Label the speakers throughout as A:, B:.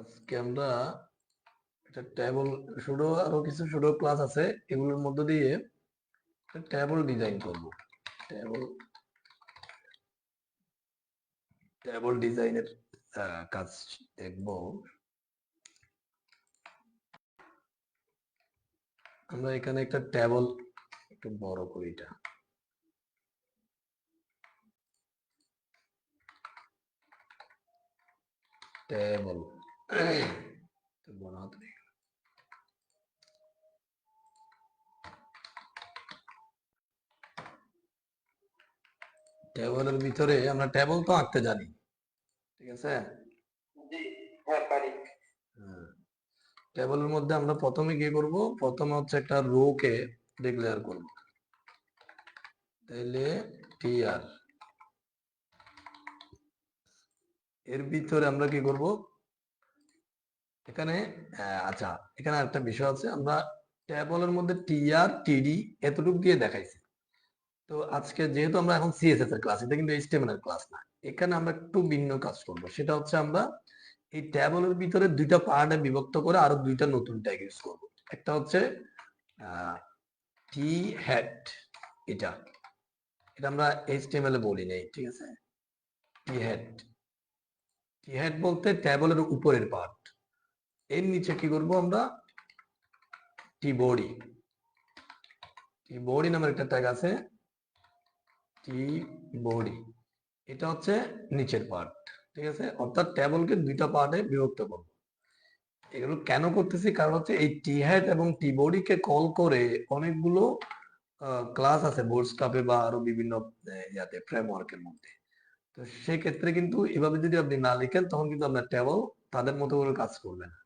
A: আজকে আমরা একটা টেবল শুধু আরও কিছু ক্লাস আছে, এগুলোর মধ্য দিয়ে টেবল ডিজাইন করব। টেবল টেবল ডিজাইনের কাজ দেখব। আমরা এখানে একটা টেবল একটু বড় করি এটা। টেবল বড় হাতে লিখি। টেবলের ভিতরে আমরা টেবল তো আঁকতে জানি। ঠিক আছে?
B: জি হ্যাঁ
A: টেবলের মধ্যে আমরা প্রথমে কি করব? প্রথমে হচ্ছে একটা রো কে ডিক্লেয়ার করব। তাইলে টিআর এর ভিতরে আমরা কি করব? এখানে আচ্ছা এখানে একটা বিষয় আছে, আমরা টেবলের মধ্যে টিআর টিডি এতটুকু দিয়ে দেখাইছি। তো আজকে যেহেতু আমরা এখন সিএসএস এর ক্লাস এটা কিন্তু এইচটিএমএল এর ক্লাস না, এখানে আমরা একটু ভিন্ন কাজ করব। সেটা হচ্ছে আমরা এই ট্যাবলের ভিতরে দুইটা পার্টে বিভক্ত করে আরও দুইটা নতুন ট্যাগ ইউজ করব। একটা হচ্ছে টি হেড এটা এটা আমরা এইচটিএমএল এ বলি নাই, ঠিক আছে? টি হেড টি হেড বলতে ট্যাবলের উপরের পার্ট এর নিচে কি করব আমরা? টি বডি টি বডি নামের একটা ট্যাগ আছে। টি বডি এটা হচ্ছে নিচের পার্ট ঠিক আছে? অর্থাৎ টেবলকে দুইটা পার্টে বিভক্ত করব। এগুলো কেন করতেছি? কারণ হচ্ছে এই টি হেড এবং টি বডিকে কল করে অনেকগুলো ক্লাস আছে বোর্ড স্টাফে বা আরও বিভিন্ন ইয়াতে ফ্রেমওয়ার্কের মধ্যে। তো সেক্ষেত্রে কিন্তু এভাবে যদি আপনি না লিখেন, তখন কিন্তু আপনার টেবল তাদের মতো করে কাজ করবে না।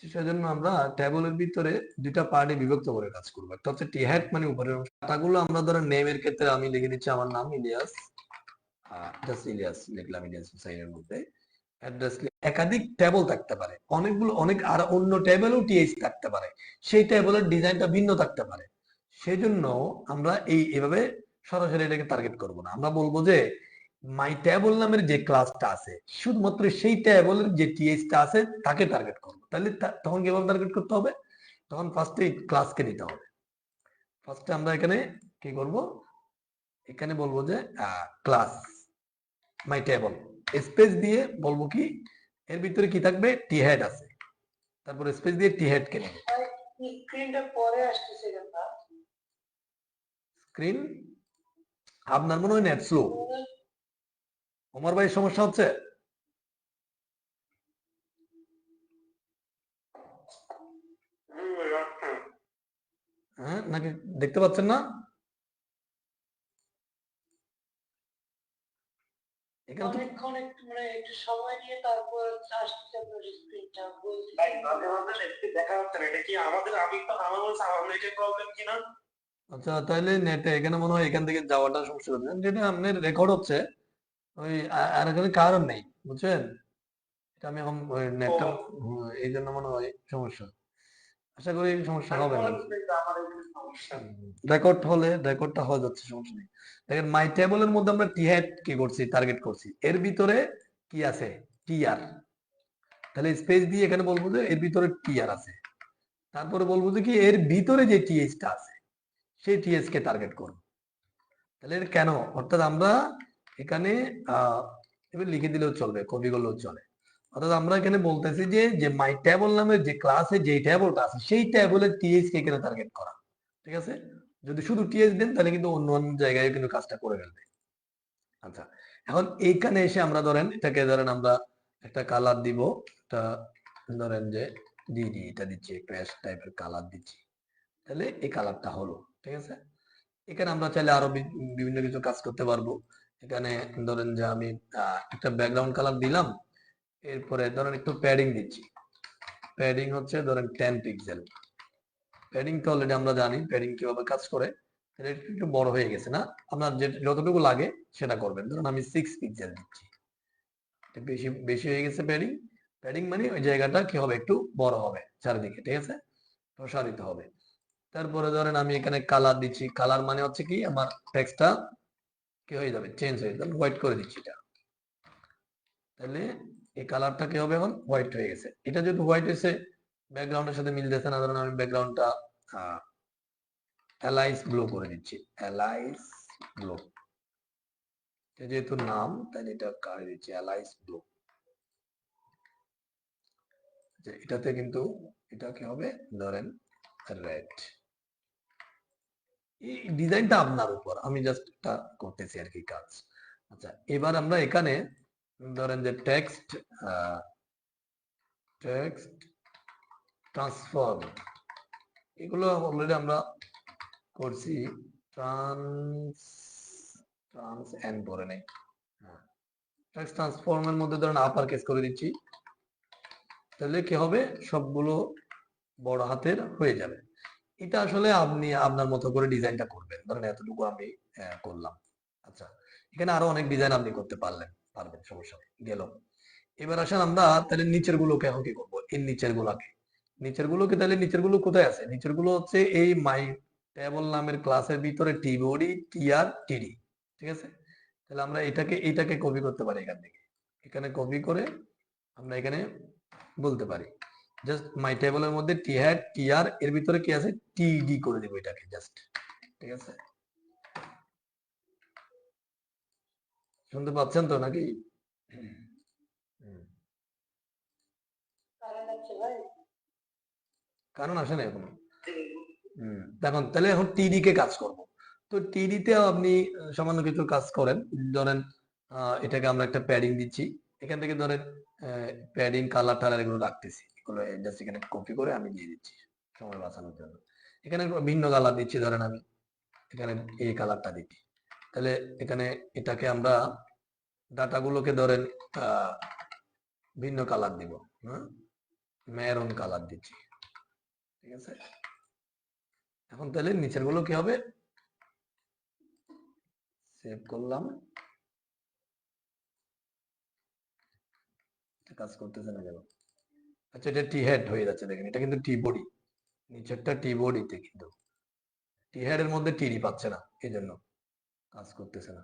A: সেজন্য আমরা টেবলের ভিতরে দুইটা পার্টে বিভক্ত করে কাজ করব। একটা হচ্ছে টি হেড মানে উপরের অংশ। টাকাগুলো আমরা ধরেন নেমের ক্ষেত্রে আমি লিখে দিচ্ছি, আমার নাম ইলিয়াস। জাস্ট ইলিয়াস লিখলাম, ইলিয়াস হুসাইনের মধ্যে। অ্যাড্রেস একাধিক টেবল থাকতে পারে। অনেকগুলো, অনেক আর অন্য টেবিলও টিএইচ থাকতে পারে। সেই টেবিলের ডিজাইনটা ভিন্ন থাকতে পারে। সেজন্য আমরা এই এভাবে সরাসরি এটাকে টার্গেট করব না। আমরা বলব যে মাই টেবল নামের যে ক্লাসটা আছে শুধুমাত্র সেই টেবলের যে টিএইচটা আছে তাকে টার্গেট করব। তাহলে তখন কীভাবে টার্গেট করতে হবে? তখন ফার্স্টে ক্লাসকে নিতে হবে। ফার্স্টে আমরা এখানে কি করব? এখানে বলব যে ক্লাস মাই টেবল স্পেস দিয়ে বলব কি এর ভিতরে কি থাকবে? টি হেড আছে। তারপর স্পেস দিয়ে টি হেড কে নেবে স্ক্রিন আপনার মনে হয় নেট স্লো ওমর ভাই সমস্যা হচ্ছে? হ্যাঁ নাকি দেখতে পাচ্ছেন না?
B: অনেকক্ষণ একটু মানে একটু সময় নিয়ে তারপর আসতেছে আপনার স্ক্রিনটা বলছি।
C: ভাই মাঝে মাঝে নেটে দেখা যাচ্ছে না এটা কি আমাদের আমি তো আমার মনে হচ্ছে আমার নেটের প্রবলেম কিনা
A: আচ্ছা তাহলে নেটে এখানে মনে হয় এখান থেকে যাওয়াটা সমস্যা হচ্ছে। যেটা আপনার রেকর্ড হচ্ছে ওই আর এখানে কারণ নেই বুঝছেন? এটা আমি এখন নেটটা এই জন্য মনে হয় সমস্যা। আশা করি সমস্যা হবে না। রেকর্ড হলে রেকর্ডটা হয়ে যাচ্ছে সমস্যা নেই। দেখেন মাই টেবলের মধ্যে আমরা টি হেড কি করছি টার্গেট করছি। এর ভিতরে কি আছে? টিআর তাহলে স্পেস দিয়ে এখানে বলব যে এর ভিতরে টিআর আছে। তারপরে বলব যে কি এর ভিতরে যে টিএইচটা আছে সেই টিএইচ কে টার্গেট করব। তাহলে এর কেন? অর্থাৎ আমরা এখানে এবার লিখে দিলেও চলবে কপি করলেও চলে। অর্থাৎ আমরা এখানে বলতেছি যে যে মাই টেবল নামের যে ক্লাসে যে টেবলটা আছে, সেই টেবলের টিএইচ কে এখানে টার্গেট করা। ঠিক আছে? যদি শুধু টিএস দেন, তাহলে কিন্তু অন্য অন্য জায়গায় কিন্তু কাজটা করে ফেলবে। আচ্ছা এখন এইখানে এসে আমরা ধরেন, এটাকে ধরেন আমরা একটা কালার দিব, একটা ধরেন যে ডিডি এটা দিচ্ছি, একটু অ্যাশ টাইপের কালার দিচ্ছি। তাহলে এই কালারটা হলো, ঠিক আছে? এখানে আমরা চাইলে আরও বিভিন্ন কিছু কাজ করতে পারব। এখানে ধরেন যে আমি একটা ব্যাকগ্রাউন্ড কালার দিলাম, এরপরে ধরেন একটু প্যাডিং দিচ্ছি। প্যাডিং হচ্ছে ধরেন টেন পিক্সেল প্যাডিং তো অলরেডি আমরা জানি প্যাডিং কীভাবে কাজ করে একটু বড় হয়ে গেছে না? আপনার যে, যতটুকু লাগে সেটা করবেন। ধরুন আমি সিক্স পিক্সেল দিচ্ছি। বেশি বেশি হয়ে গেছে প্যাডিং প্যাডিং মানে ওই জায়গাটা কি হবে? একটু বড় হবে চারিদিকে, ঠিক আছে? প্রসারিত হবে। তারপরে ধরেন আমি এখানে কালার দিচ্ছি। কালার মানে হচ্ছে কি? আমার টেক্সটটা কি হয়ে যাবে? চেঞ্জ হয়ে যাবে। হোয়াইট করে দিচ্ছি এটা। তাহলে এই কালারটা কি হবে এখন? হোয়াইট হয়ে গেছে। এটা যেহেতু হোয়াইট হয়েছে ব্যাকগ্রাউন্ডের সাথে মিলতেছে না ধরেন আমি ব্যাকগ্রাউন্ডটা অ্যালাইস ব্লু করে দিচ্ছি। অ্যালাইস ব্লু যেহেতু নাম, তাহলে এটা করে দিচ্ছি? অ্যালাইস ব্লু এটাতে কিন্তু এটা কি হবে? ধরেন রেড এই ডিজাইনটা আপনার উপর। আমি জাস্ট এটা করতেছি আর কি কাজ। আচ্ছা এবার আমরা এখানে ধরেন যে টেক্সট টেক্সট ট্রান্সফর্ম এগুলো অলরেডি আমরা করছি। ট্রান্স ট্রান্স এন পরে নেই। টেক্সট ট্রান্সফর্মের মধ্যে ধরেন আপার কেস করে দিচ্ছি। তাহলে কি হবে? সবগুলো বড় হাতের হয়ে যাবে। এটা আসলে আপনি আপনার মতো করে ডিজাইনটা করবেন। ধরেন এতটুকু আমি করলাম। আচ্ছা এখানে আরও অনেক ডিজাইন আপনি করতে পারলেন, পারবেন, সমস্যা নেই, গেল। এবার আসেন আমরা তাহলে নিচের গুলোকে এখন কি করব? এই নিচের গুলাকে। নিচের গুলোকে তাহলে নিচেরগুলো কোথায় আছে? নিচেরগুলো হচ্ছে এই মাই টেবল নামের ক্লাসের ভিতরে টি বডি টি আর টিডি ঠিক আছে? তাহলে আমরা এটাকে এটাকে কপি করতে পারি এখান থেকে। এখানে কপি করে আমরা এখানে বলতে পারি। জাস্ট মাই টেবলের মধ্যে টি হ্যাড টি আর এর ভিতরে কি আছে? টিডি করে দেবো এটাকে জাস্ট ঠিক আছে? শুনতে পাচ্ছেন তো নাকি?
B: কারণ
A: আসে না এখন। দেখুন, তাহলে এখন টিডি কে কাজ করব। তো টিডি তে আপনি সামান্য কিছু কাজ করেন। ধরেন এটাকে আমরা একটা প্যাডিং দিচ্ছি। এখান থেকে ধরেন প্যাডিং কালার টালার এগুলো রাখতেছি। এগুলো জাস্ট এখানে কপি করে আমি দিয়ে দিচ্ছি সময় বাঁচানোর জন্য। এখানে ভিন্ন কালার দিচ্ছি, ধরেন আমি এখানে এই কালারটা দিচ্ছি। তাহলে এখানে এটাকে আমরা ডাটাগুলোকে ধরেন ভিন্ন কালার দিব হ্যাঁ মেরুন কালার দিচ্ছি, ঠিক আছে? এখন তাহলে নিচেরগুলো কি হবে? সেভ করলাম। কাজ করতেছে না কেন? আচ্ছা এটা টি হেড হয়ে যাচ্ছে দেখেন, এটা কিন্তু টি বডি নিচেরটা টি বডিতে কিন্তু। টি হেড এর মধ্যে টিডি পাচ্ছে না এই জন্য কাজ করতেছে না।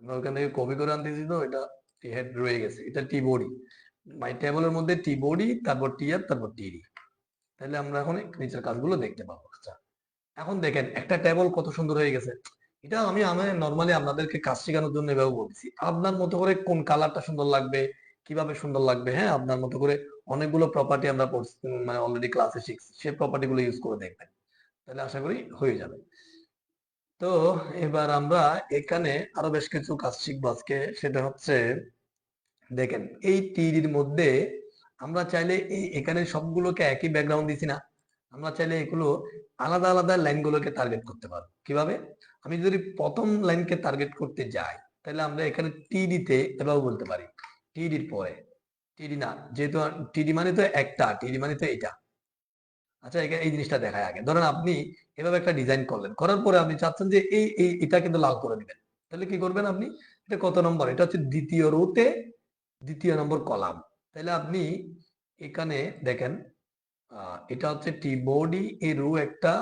A: আমরা ওখান থেকে কপি করে আনতেছি তো, এটা টি হেড রয়ে গেছে, এটা টি বডি মাই টেবলের মধ্যে টি বডি তারপর টি আর তারপর টিডি তাহলে আমরা এখন নিচের কাজগুলো দেখতে পাবো আচ্ছা। এখন দেখেন, একটা টেবল কত সুন্দর হয়ে গেছে। এটা আমি আমি নর্মালি আপনাদেরকে কাজ শেখানোর জন্য এভাবে বলছি আপনার মতো করে কোন কালারটা সুন্দর লাগবে, কীভাবে সুন্দর লাগবে হ্যাঁ? আপনার মতো করে অনেকগুলো প্রপার্টি আমরা মানে অলরেডি ক্লাসে শিখছি, সেই প্রপার্টি গুলো ইউজ করে দেখবেন। তাহলে আশা করি হয়ে যাবে। তো এবার আমরা এখানে আরও বেশ কিছু কাজ শিখব আজকে। সেটা হচ্ছে, দেখেন, এই টিডির মধ্যে আমরা চাইলে এই এখানে সবগুলোকে একই ব্যাকগ্রাউন্ড দিছি না। আমরা চাইলে এগুলো আলাদা আলাদা লাইনগুলোকে টার্গেট করতে পারব। কীভাবে? আমি যদি প্রথম লাইনকে টার্গেট করতে যাই, তাহলে আমরা এখানে টিডিতে এভাবে বলতে পারি। টিডির পরে। টিডি না, যেহেতু টিডি মানে তো একটা টিডি মানে তো এটা। আচ্ছা এই জিনিসটা দেখায় আগে। ধরেন আপনি এভাবে একটা ডিজাইন করলেন, করার পরে আপনি চাচ্ছেন যে এই এই, এটা কিন্তু লাল করে দিবেন। তাহলে কি করবেন আপনি? এটা কত নম্বর? এটা হচ্ছে দ্বিতীয় রোতে দ্বিতীয় নম্বর কলাম তাহলে আপনি এখানে দেখেন এটা হচ্ছে টি বডি এই রো একটা,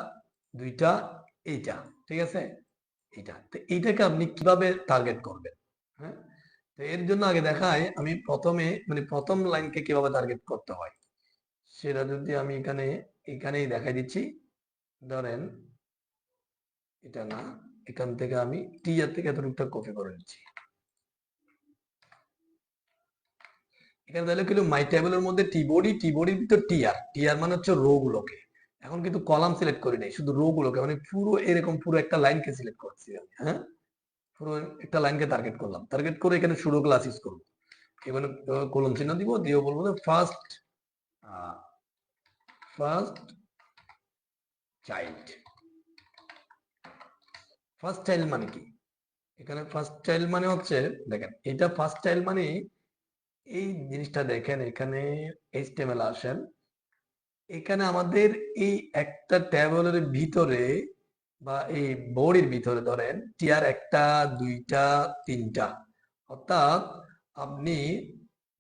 A: দুইটা, এইটা, ঠিক আছে? এটা তো এইটাকে আপনি কীভাবে টার্গেট করবেন? হ্যাঁ? তো এর জন্য আগে দেখায় আমি প্রথমে মানে প্রথম লাইনকে কীভাবে টার্গেট করতে হয়, সেটা যদি আমি এখানে, এখানেই দেখাই দিচ্ছি, ধরেন এটা না, এখান থেকে আমি টি আর থেকে এতটুকটা কপি করে নিচ্ছি। এখানে তাহলে কিন্তু মাই টেবিলের মধ্যে টি বডি টি বডির ভিতর টি আর মানে হচ্ছে রো গুলোকে। এখন কিন্তু কলাম সিলেক্ট করি নাই, শুধু রো গুলোকে মানে পুরো, এরকম পুরো একটা লাইনকে সিলেক্ট করছি আমি হ্যাঁ? পুরো একটা লাইনকে টার্গেট করলাম। টার্গেট করে এখানে শুরু ক্লাস ইউজ করব এখানে কলম চিহ্ন দিব দিয়ে বলব যে first first child first child মানে কি? এখানে ফার্স্ট চাইল্ড মানে হচ্ছে, দেখেন, এটা ফার্স্ট চাইল্ড মানে এই জিনিসটা দেখেন, এখানে এইচটিএমএল আসেন। এখানে আমাদের এই একটা ট্যাবলের ভিতরে বা এই বোর্ডের ভিতরে ধরেন টিয়ার একটা, দুইটা, তিনটা। অর্থাৎ আপনি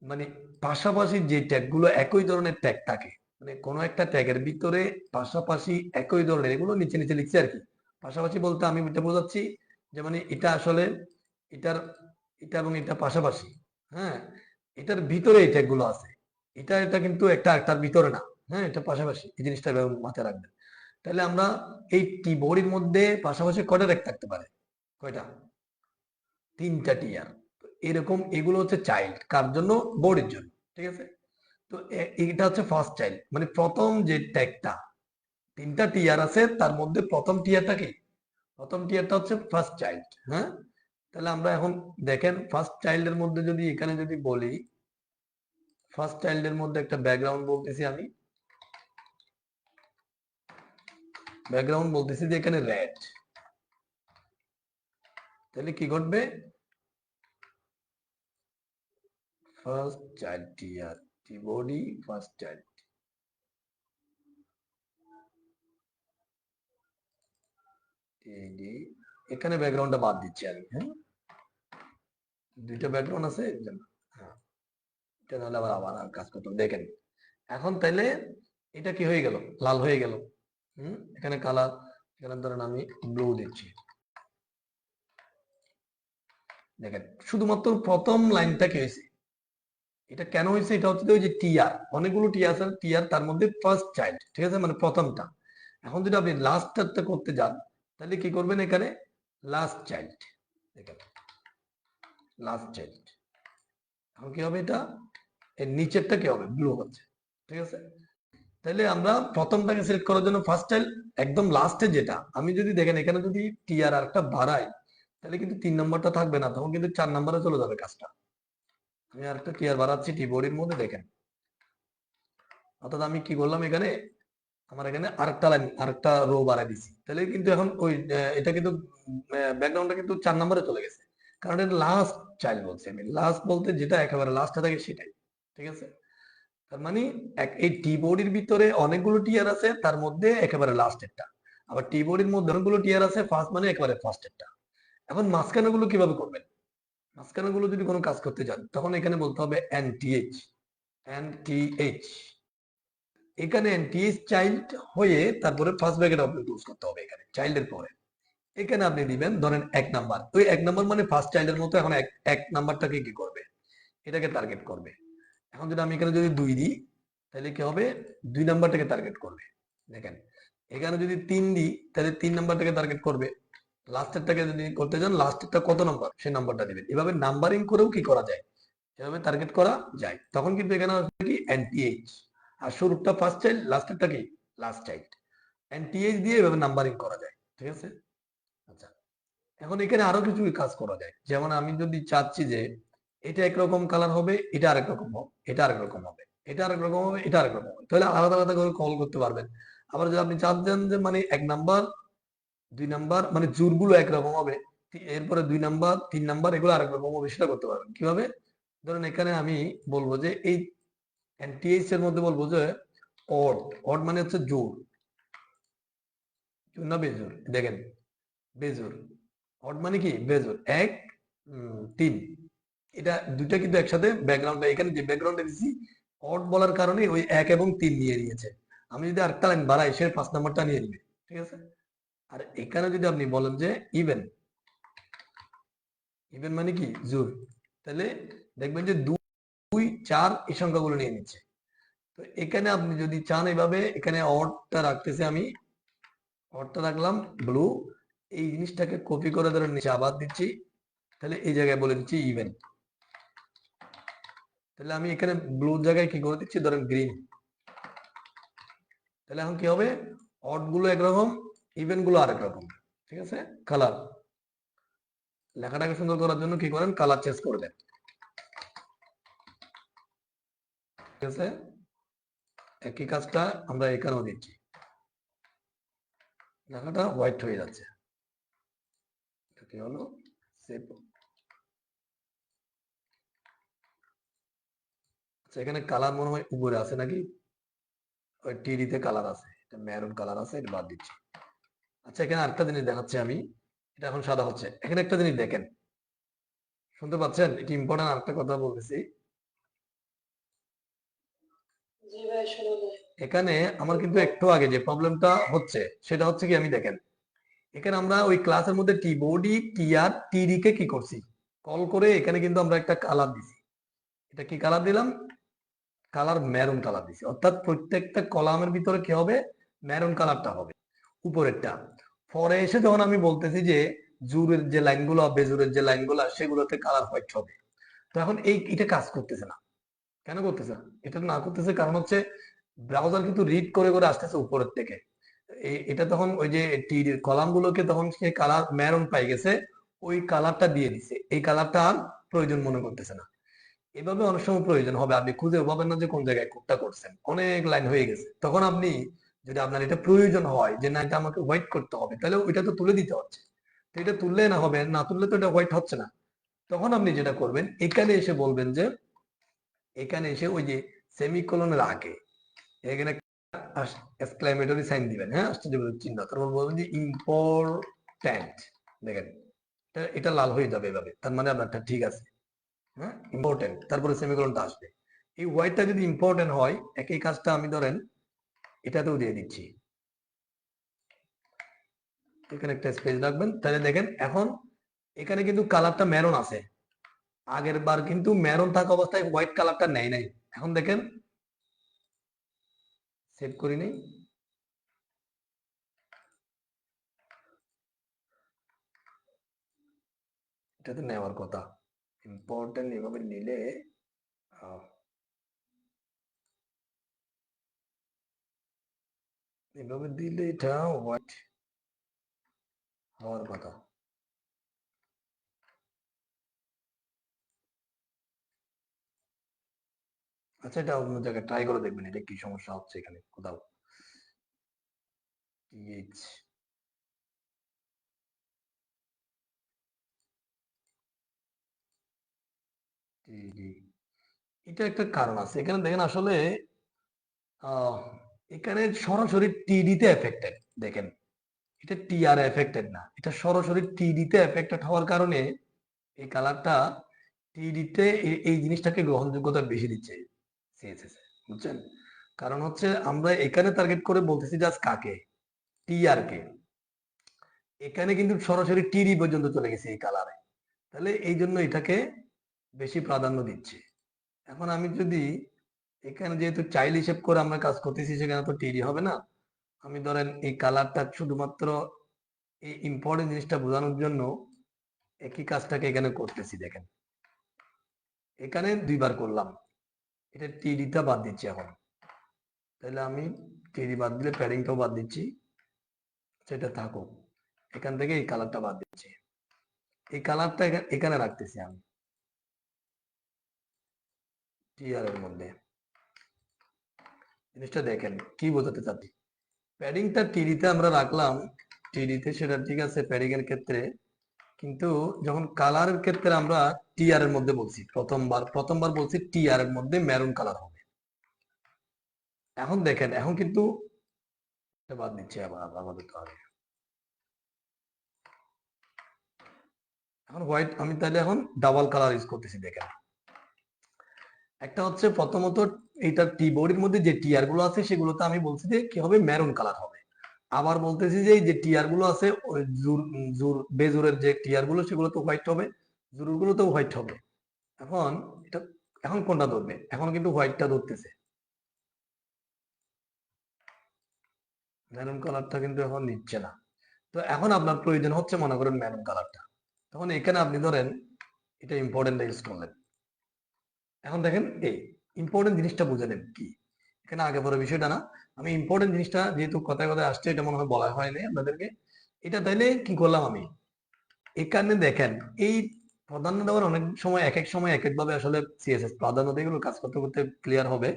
A: মানে পাশাপাশি যে ট্যাগগুলো একই ধরনের ট্যাগ থাকে মানে কোনো একটা ট্যাগের ভিতরে পাশাপাশি একই ধরনের, এগুলো নিচে নিচে লিখছে আর কি। পাশাপাশি বলতে আমি এটা বোঝাচ্ছি যে মানে এটা আসলে এটার এটা এবং এটা পাশাপাশি হ্যাঁ? এটার ভিতরে এই ট্যাগগুলো আছে। এটা এটা কিন্তু একটা একটার ভিতরে না হ্যাঁ? এটা পাশাপাশি এই জিনিসটা মাথায় রাখবেন। তাহলে আমরা এই টি বডির মধ্যে পাশাপাশি কয়টা র্যাক থাকতে পারে? কয়টা? তিনটা টিয়ার এরকম এগুলো হচ্ছে চাইল্ড কার জন্য? বোর্ডের জন্য, ঠিক আছে? তো এটা হচ্ছে ফার্স্ট চাইল্ড মানে প্রথম যে ট্যাগটা তিনটা টিয়ার আছে, তার মধ্যে প্রথম টিয়ারটা কি? প্রথম টিয়ারটা হচ্ছে ফার্স্ট চাইল্ড হ্যাঁ? তাহলে আমরা এখন দেখেন ফার্স্ট চাইল্ডের মধ্যে যদি এখানে যদি বলি ফার্স্ট চাইল্ডের মধ্যে একটা ব্যাকগ্রাউন্ড বলতেছি আমি। ব্যাকগ্রাউন্ড বলতেছি যে এখানে রেড তাহলে কি ঘটবে? ফার্স্ট চাইল্ড টিয়ার টি বডি ফার্স্ট এখানে ব্যাকগ্রাউন্ডটা বাদ দিচ্ছি আমি হ্যাঁ? দুইটা ব্যাকগ্রাউন্ড আছে হ্যাঁ। এটা আবার আবার আর কাজ করতে হবে। দেখেন, এখন তাইলে এটা কি হয়ে গেল? লাল হয়ে গেল। এখানে কালার এখানে ধরেন আমি ব্লু দিচ্ছি। দেখেন, শুধুমাত্র প্রথম লাইনটা কি হয়েছে? এটা কেন হয়েছে? এটা হচ্ছে ওই যে টিআর অনেকগুলো টিআর আছে টিআর তার মধ্যে ফার্স্ট চাইল্ড ঠিক আছে? মানে প্রথমটা। এখন যদি আপনি লাস্টটা করতে যান, তাহলে কি করবেন এখানে? লাস্ট চাইল্ড দেখেন। লাস্ট চাইল্ড এখন কি হবে এটা? এর নিচেরটা কি হবে? ব্লু হচ্ছে, ঠিক আছে? তাহলে আমরা প্রথমটাকে সিলেক্ট করার জন্য ফার্স্ট চাইল্ড একদম লাস্টে যেটা, আমি যদি দেখেন এখানে যদি টিআর আর একটা বাড়াই, তাহলে কিন্তু তিন নম্বরটা থাকবে না, তখন কিন্তু চার নম্বরে চলে যাবে কাজটা। আমি আরেকটা টিআর বাড়াচ্ছি টি বোর্ডের মধ্যে দেখেন। অর্থাৎ আমি কি করলাম এখানে? আমার এখানে আরেকটা লাইন আরেকটা রো বাড়াই দিছি। তাহলে কিন্তু এখন ওই এটা কিন্তু ব্যাকগ্রাউন্ডটা কিন্তু চার নম্বরে চলে গেছে। কারণ এটা লাস্ট চাইল্ড বলছি আমি। লাস্ট বলতে যেটা একেবারে লাস্টে থাকে সেটাই, ঠিক আছে? তার মানে এক, এই টি বোর্ডের ভিতরে অনেকগুলো টিয়ার আছে, তার মধ্যে একেবারে লাস্ট লাস্টেরটা আবার টি বোর্ডের মধ্যে অনেকগুলো টিয়ার আছে ফার্স্ট মানে একেবারে ফার্স্টেরটা এখন মাঝখানে গুলো কীভাবে করবেন? মাঝখানে গুলো যদি কোনো কাজ করতে চান তখন এখানে বলতে হবে এনটিএইচ এনটিএইচ এখানে এনটিএইচ চাইল্ড হয়ে তারপরে ফার্স্ট ব্র্যাকেট আপনি ইউজ করতে হবে এখানে চাইল্ডের পরে। এখানে আপনি দিবেন, ধরেন এক নাম্বার ওই এক নাম্বার মানে ফার্স্ট চাইল্ডের মতো এখন এক এক নাম্বারটাকে কি করবে? এটাকে টার্গেট করবে। এখন যদি আমি এখানে যদি দুই দিই, তাহলে কি হবে? দুই নাম্বারটাকে টার্গেট করবে। দেখেন, এখানে যদি তিন দিই, তাহলে তিন নাম্বারটাকে টার্গেট করবে। লাস্টেরটাকে যদি করতে চান লাস্টেরটা কত নাম্বার? সেই নাম্বারটা দিবেন এভাবে নাম্বারিং করেও কি করা যায়? এভাবে টার্গেট করা যায়। তখন কিন্তু এখানে আসবে কি? এনটিএইচ আর শুরুটা ফার্স্ট চাইল্ড লাস্টেরটা কি? লাস্ট চাইল্ড এনটিএইচ দিয়ে এভাবে নাম্বারিং করা যায়। ঠিক আছে? আচ্ছা। এখন এখানে আরও কিছু কাজ করা যায়। যেমন আমি যদি চাচ্ছি যে এটা একরকম কালার হবে, এটা আরেক রকম হবে, এটা আরেক রকম হবে, এটা আরেক রকম হবে, এটা আরেক রকম হবে। তাহলে আলাদা আলাদা করে কল করতে পারবেন। আবার যদি আপনি চাচ্ছেন যে মানে এক নাম্বার দুই নাম্বার মানে জোরগুলো একরকম হবে এরপরে দুই নাম্বার তিন নাম্বার এগুলো আরেক রকম হবে, সেটা করতে পারবেন। কীভাবে? ধরেন এখানে আমি বলব যে এই এনটিএইচ এর মধ্যে বলব যে অড অড মানে হচ্ছে জোর। না বেজোর? দেখেন, বেজোর। অড মানে কি? বেজোর। এক তিন। এটা দুইটা কিন্তু একসাথে ব্যাকগ্রাউন্ড এখানে যে ব্যাকগ্রাউন্ডে দিচ্ছি অড বলার কারণে ওই এক এবং তিন নিয়ে নিয়েছে। আমি যদি আরেকটা লাইন বাড়াই, সে পাঁচ নাম্বারটা নিয়ে নিবে। ঠিক আছে? আর এখানে যদি আপনি বলেন যে ইভেন ইভেন মানে কি? জোর তাহলে দেখবেন যে দুই, চার এই সংখ্যাগুলো নিয়ে নিচ্ছে। তো এখানে আপনি যদি চান এইভাবে এখানে অডটা রাখতেছি আমি। অডটা রাখলাম ব্লু এই জিনিসটাকে কপি করে ধরে নিচে আবার দিচ্ছি। তাহলে এই জায়গায় বলে দিচ্ছি ইভেন তাহলে আমি এখানে ব্লু জায়গায় কি করে দিচ্ছি? ধরেন গ্রিন তাহলে এখন কি হবে? অডগুলো একরকম ইভেনগুলো আরেক রকম। ঠিক আছে? কালার লেখাটাকে সুন্দর করার জন্য কি করেন? কালার চেঞ্জ করে দেন। ঠিক আছে? একই কাজটা আমরা এখানেও দিচ্ছি। লেখাটা হোয়াইট হয়ে যাচ্ছে। কি হলো? সেভ আচ্ছা এখানে কালার মনে হয় উপরে আছে নাকি? ওই টিডিতে কালার আছে, এটা মেরুন কালার আছে, এটা বাদ দিচ্ছি। আচ্ছা এখানে আরেকটা জিনিস দেখাচ্ছি আমি, এটা এখন সাদা হচ্ছে। এখানে একটা জিনিস দেখেন। শুনতে পাচ্ছেন? এটি ইম্পর্টেন্ট আরেকটা কথা বলতেছি। এখানে আমার কিন্তু একটু আগে যে প্রবলেমটা হচ্ছে, সেটা হচ্ছে কি আমি দেখেন। এখানে আমরা ওই ক্লাসের মধ্যে টি বডি টি আর টিডি কে কি করছি? কল করে এখানে কিন্তু আমরা একটা কালার দিছি। এটা কি কালার দিলাম? কালার মেরুন কালার দিছি। অর্থাৎ প্রত্যেকটা কলামের ভিতরে কি হবে? মেরুন কালারটা হবে। উপরেরটা। পরে এসে যখন আমি বলতেছি যে জুরের যে লাইনগুলো, বেজুরের যে লাইনগুলো, সেগুলোতে কালার হোয়াইট হবে। তো এখন এই, এটা কাজ করতেছে না। কেন করতেছে না? এটা না করতেছে কারণ হচ্ছে ব্রাউজার কিন্তু রিড করে করে আসতেছে উপরের থেকে। এটা তখন ওই যে কলাম গুলোকে তখন সে কালার মেরুন পাই গেছে, ওই কালারটা দিয়ে দিছে। এই কালারটা আর প্রয়োজন মনে করতেছে না। এভাবে অনেক সময় প্রয়োজন হবে। আপনি খুঁজে পাবেন না যে কোন জায়গায় কোডটা করছেন। অনেক লাইন হয়ে গেছে। তখন আপনি যদি আপনার এটা প্রয়োজন হয় যে না, এটা আমাকে হোয়াইট করতে হবে, তাহলে ওইটা তো তুলে দিতে হচ্ছে। তো এটা তুললে না হবে, না তুললে তো এটা হোয়াইট হচ্ছে না। তখন আপনি যেটা করবেন, এখানে এসে বলবেন যে, এখানে এসে ওই যে সেমিকোলনের আগে, এখানে এক্সক্লামেটরি সাইন দিবেন হ্যাঁ? আশ্চর্যবোধক চিহ্ন। তারপর বলবেন যে ইম্পর্ট্যান্ট দেখেন। এটা লাল হয়ে যাবে এভাবে। তার মানে আপনারটা ঠিক আছে। হ্যাঁ? ইম্পর্টেন্ট তারপরে সেমিকোলনটা আসবে। এই হোয়াইটটা যদি ইম্পর্টেন্ট হয়, একই কাজটা আমি ধরেন এটাতেও দিয়ে দিচ্ছি। এখানে একটা স্পেস রাখবেন, তাহলে দেখেন এখন এখানে কিন্তু কালারটা মেরুন আছে। আগের বার কিন্তু ম্যারন থাকা অবস্থায় হোয়াইট কালারটা নেয় নাই। এখন দেখেন সেভ করি নেই। এটা তো নেওয়ার কথা। ইম্পর্টেন্ট এভাবে নিলে এভাবে দিলে এটা হোয়াইট হওয়ার কথা। আচ্ছা এটা অন্য জায়গায় ট্রাই করে দেখবেন, এটা কি সমস্যা হচ্ছে এখানে? কোথাও? এটা একটা কারণ আছে। এখানে দেখেন আসলে এখানে সরাসরি টিডিতে এফেক্টেড দেখেন। এটা টিআর এফেক্টেড না। এটা সরাসরি টিডিতে এফেক্টেড হওয়ার কারণে এই কালারটা টিডিতে এই জিনিসটাকে গ্রহণযোগ্যতা বেশি দিচ্ছে সিএসএস বুঝছেন? কারণ হচ্ছে আমরা এখানে টার্গেট করে বলতেছি জাস্ট কাকে? টিআর কে। এখানে কিন্তু সরাসরি টিডি পর্যন্ত চলে গেছে এই কালারে। তাহলে এই জন্য এটাকে বেশি প্রাধান্য দিচ্ছে। এখন আমি যদি এখানে যেহেতু চাইল্ড হিসেব করে আমরা কাজ করতেছি, সেখানে তো টিডি হবে না। আমি ধরেন এই কালারটা শুধুমাত্র এই ইম্পর্টেন্ট জিনিসটা বোঝানোর জন্য একই কাজটাকে এখানে করতেছি, দেখেন। এখানে দুইবার করলাম। এটা টিডিটা বাদ দিচ্ছি এখন। তাহলে আমি টিডি বাদ দিলে প্যাডিংটাও বাদ দিচ্ছি। সেটা থাকুক। এখান থেকে এই কালারটা বাদ দিচ্ছি। এই কালারটা এখানে রাখতেছি আমি। টিআর এর মধ্যে। জিনিসটা দেখেন, কি বোঝাতে চাচ্ছি? প্যাডিংটা টিডিতে আমরা রাখলাম। টিডিতে সেটা ঠিক আছে প্যাডিং এর ক্ষেত্রে, কিন্তু যখন কালারের ক্ষেত্রে আমরা টিআর এর মধ্যে বলছি, প্রথমবার প্রথমবার বলছি টিআর এর মধ্যে মেরুন কালার হবে। এখন দেখেন, এখন কিন্তু বাদ দিচ্ছি আবার আমাদের তো আগে। এখন হোয়াইট আমি তাহলে এখন ডাবল কালার ইউজ করতেছি, দেখেন। একটা হচ্ছে প্রথমত এইটা টি বডির মধ্যে যে টিআরগুলো আছে সেগুলোতে আমি বলছি যে কি হবে? মেরুন কালার হবে। আবার বলতেছি যে এই যে টিআরগুলো আছে জুর জুর, বেজুরের যে টিআরগুলো সেগুলো তো হোয়াইট হবে, জুরুরগুলো তো হোয়াইট হবে। এখন এটা, এখন কোনটা ধরবে? এখন কিন্তু হোয়াইটটা ধরতেছে। মেরুন কালারটা কিন্তু এখন নিচ্ছে না। তো এখন আপনার প্রয়োজন হচ্ছে মনে করেন মেরুন কালারটা তখন এখানে আপনি ধরেন, এটা ইম্পর্টেন্ট ইউজ করলেন। এখন দেখেন, এই ইম্পর্টেন্ট জিনিসটা বুঝে নেন কি? এখানে আগে পরে বিষয়টা না, আমি ইম্পর্টেন্ট জিনিসটা যেহেতু কথায় কথায় আসছে, এটা মনে হয় বলা হয়নি আপনাদেরকে। এটা তাইলে কি করলাম আমি? এখানে দেখেন, এই প্রাধান্য দেওয়ার অনেক সময়, এক এক সময়, এক একভাবে আসলে সিএসএস প্রাধান্য এগুলো কাজ করতে করতে ক্লিয়ার হবে।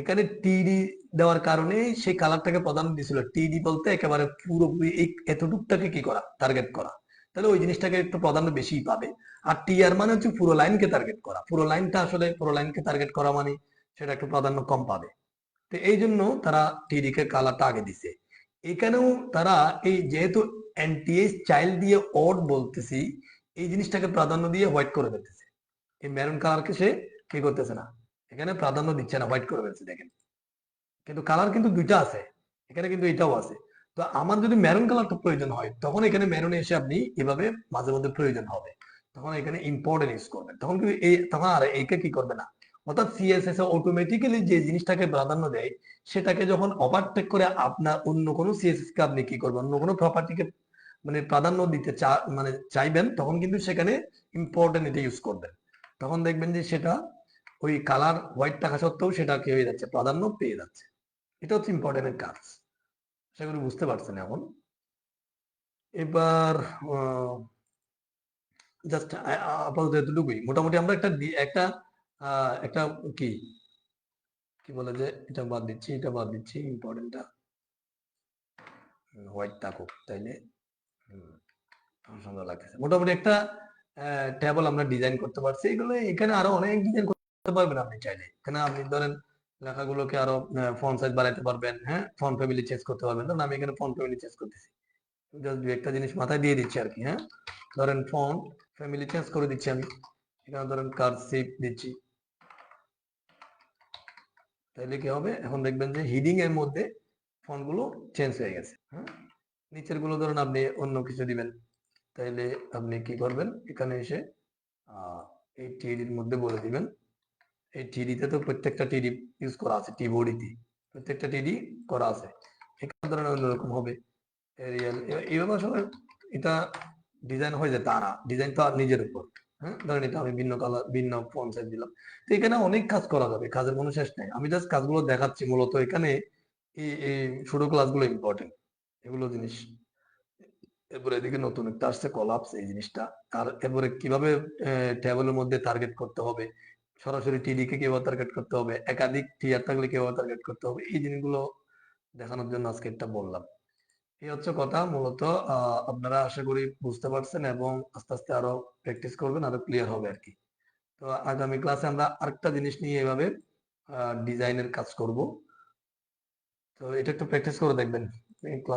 A: এখানে টিডি দেওয়ার কারণে সেই কালারটাকে প্রাধান্য দিয়েছিল টিডি বলতে একেবারে পুরোপুরি এই এতটুকটাকে কি করা? টার্গেট করা। তাহলে ওই জিনিসটাকে একটু প্রাধান্য বেশি পাবে। আর টিআর মানে হচ্ছে পুরো লাইনকে টার্গেট করা। পুরো লাইনটা আসলে পুরো লাইনকে টার্গেট করা মানে সেটা একটু প্রাধান্য কম পাবে। তো এই জন্য তারা টিডি কে কালারটা আগে দিছে। এখানেও তারা এই যেহেতু এনটিএস চাইল্ড দিয়ে অড বলতেছি, এই জিনিসটাকে প্রাধান্য দিয়ে হোয়াইট করে দিতেছে এই মেরুন কালারকে সে কি করতেছে না, এখানে প্রাধান্য দিচ্ছে না হোয়াইট করে ফেলছে, দেখেন। কিন্তু কালার কিন্তু দুইটা আছে। এখানে কিন্তু এটাও আছে। তো আমার যদি মেরুন কালারটা প্রয়োজন হয়, তখন এখানে মেরুনে এসে আপনি এভাবে মাঝে মধ্যে প্রয়োজন হবে। তখন এখানে ইম্পর্টেন্ট ইউজ করবেন। তখন কিন্তু এই, তখন আর এইকে কি করবে না? অর্থাৎ সিএসএস অটোমেটিক্যালি যে জিনিসটাকে প্রাধান্য দেয়, সেটাকে যখন ওভারটেক করে আপনার অন্য কোনো সিএসএস কে আপনি কি করবেন? অন্য কোনো প্রপার্টিকে মানে প্রাধান্য দিতে চা মানে চাইবেন, তখন কিন্তু সেখানে ইম্পর্টেন্ট এটা ইউজ করবেন। তখন দেখবেন যে সেটা ওই কালার হোয়াইট থাকা সত্ত্বেও সেটা কি হয়ে যাচ্ছে? প্রাধান্য পেয়ে যাচ্ছে। এটা হচ্ছে ইম্পর্টেন্টের কাজ। সেগুলো বুঝতে পারছেন এখন। এবার জাস্ট আপাতত এতটুকুই। মোটামুটি আমরা একটা একটা একটা কি কি বলে যে, এটা বাদ দিচ্ছি, এটা বাদ দিচ্ছি ইম্পর্টেন্টটা হোয়াইট থাকুক, তাইলে সুন্দর লাগতেছে। মোটামুটি একটা টেবল আমরা ডিজাইন করতে পারছি। এগুলো এখানে আরও অনেক ডিজাইন করতে পারবেন আপনি চাইলে। এখানে আপনি ধরেন লেখাগুলোকে আরও ফন্ট সাইজ বাড়াইতে পারবেন হ্যাঁ? ফন্ট ফ্যামিলি চেঞ্জ করতে পারবেন। ধরুন আমি এখানে ফন্ট ফ্যামিলি চেঞ্জ করতেছি। জাস্ট দু একটা জিনিস মাথায় দিয়ে দিচ্ছি আর কি হ্যাঁ? ধরেন ফন্ট ফ্যামিলি চেঞ্জ করে দিচ্ছি আমি। এখানে ধরেন কার্সিভ দিচ্ছি। তাহলে কি হবে? এখন দেখবেন যে হিডিং এর মধ্যে গুলো চেঞ্জ হয়ে গেছে হ্যাঁ? নিচেরগুলো ধরুন আপনি অন্য কিছু দিবেন। তাইলে আপনি কি করবেন? এখানে এসে এই টিডির মধ্যে বলে দিবেন। এই টিডিতে তো প্রত্যেকটা টিডি ইউজ করা আছে টিবোর্ডিতে প্রত্যেকটা টিডি করা আছে। এখানে ধরেন অন্যরকম হবে। এরিয়াল এইভাবে আসলে এটা ডিজাইন হয়ে যায় তা না ডিজাইন তো আর নিজের উপর হ্যাঁ? ধরেন এটা আমি ভিন্ন কালার ভিন্ন দিলাম। তো এখানে অনেক কাজ করা যাবে, কাজের কোনো শেষ নেই। আমি জাস্ট কাজগুলো দেখাচ্ছি মূলত এখানে। এই এই ছোট ক্লাসগুলো ইম্পর্টেন্ট এগুলো জিনিস। এরপরে এদিকে নতুন একটা আসছে কলাপস এই জিনিসটা। আর এরপরে কীভাবে টেবিলের মধ্যে টার্গেট করতে হবে? সরাসরি টিডি কে কীভাবে টার্গেট করতে হবে? একাধিক টিআর থাকলে কীভাবে টার্গেট করতে হবে? এই জিনিসগুলো দেখানোর জন্য আজকে এটা বললাম। এই হচ্ছে কথা। মূলত আপনারা আশা করি বুঝতে পারছেন এবং আস্তে আস্তে আরও প্র্যাকটিস করবেন, আরও ক্লিয়ার হবে আর কি। তো আগামী ক্লাসে আমরা আরেকটা জিনিস নিয়ে এভাবে ডিজাইনের কাজ করব। তো এটা একটু প্র্যাকটিস করে দেখবেন। ক্লাস